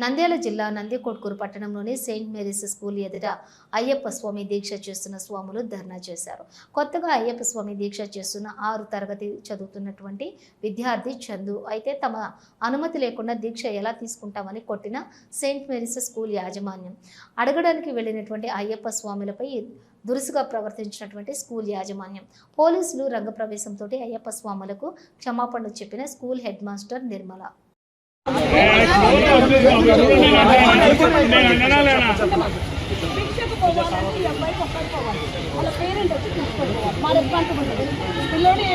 నంద్యాల జిల్లా నందికొట్కూరు పట్టణంలోని Saint Mary's school ఎదుట అయ్యప్ప స్వామి దీక్ష చేస్తున్న స్వాములు ధర్నా చేశారు. కొత్తగా అయ్యప్ప స్వామి దీక్ష చేస్తున్న ఆరు తరగతి చదువుతున్నటువంటి విద్యార్థి చందు అయితే తమ అనుమతి లేకుండా దీక్ష ఎలా తీసుకుంటామని కొట్టిన సెయింట్ మేరీస్ స్కూల్ యాజమాన్యం. అడగడానికి వెళ్ళినటువంటి అయ్యప్ప స్వాములపై దురుసుగా ప్రవర్తించినటువంటి స్కూల్ యాజమాన్యం. పోలీసులు రంగప్రవేశంతో అయ్యప్ప స్వాములకు క్షమాపణలు చెప్పిన స్కూల్ హెడ్ మాస్టర్ నిర్మల. వాళ్ళ పేరెంట్ వచ్చి తీసుకెళ్ళిపోవాలి మా రెస్పాన్సిబిలిటీ పిల్లోడి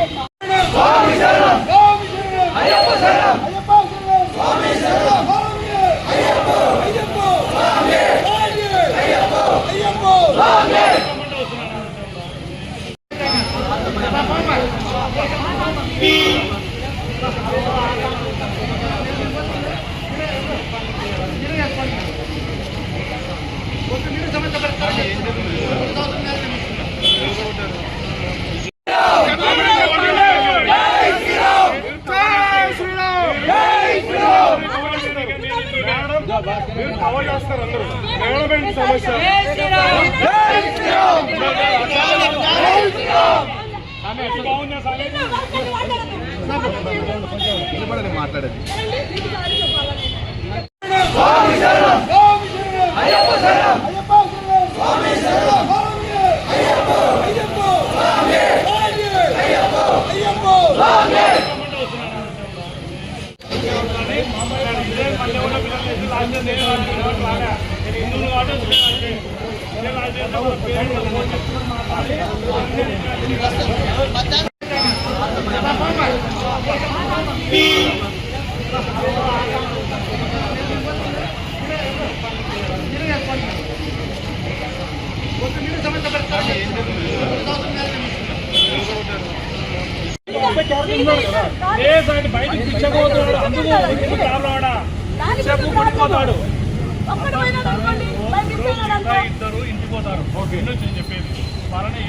కవర్ చేస్తారు అందరూ సమస్య. ఆమె సైడ్ బయటికి పిచ్చకపోతున్నాడు అందుకు ఎందుకు ప్రాబ్లం ఆడ ఇద్దరు ఇంటికి పోతారు ఓకే నేను చెప్పేది. వాళ్ళని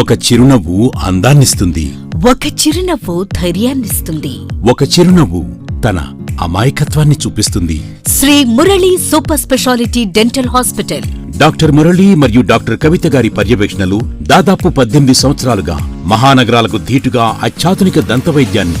ఒక చిరునవ్వు అందాన్నిస్తుంది. ఒక చిరునవ్వు ధైర్యాన్నిస్తుంది. ఒక చిరునవ్వు తన అమాయకత్వాన్ని చూపిస్తుంది. Shri Murali super speciality dental hospital. Doctor Murali మరియు డాక్టర్ కవిత గారి పర్యవేక్షణలు దాదాపు పద్దెనిమిది సంవత్సరాలుగా మహానగరాలకు ధీటుగా అత్యాధునిక దంతవైద్యాన్ని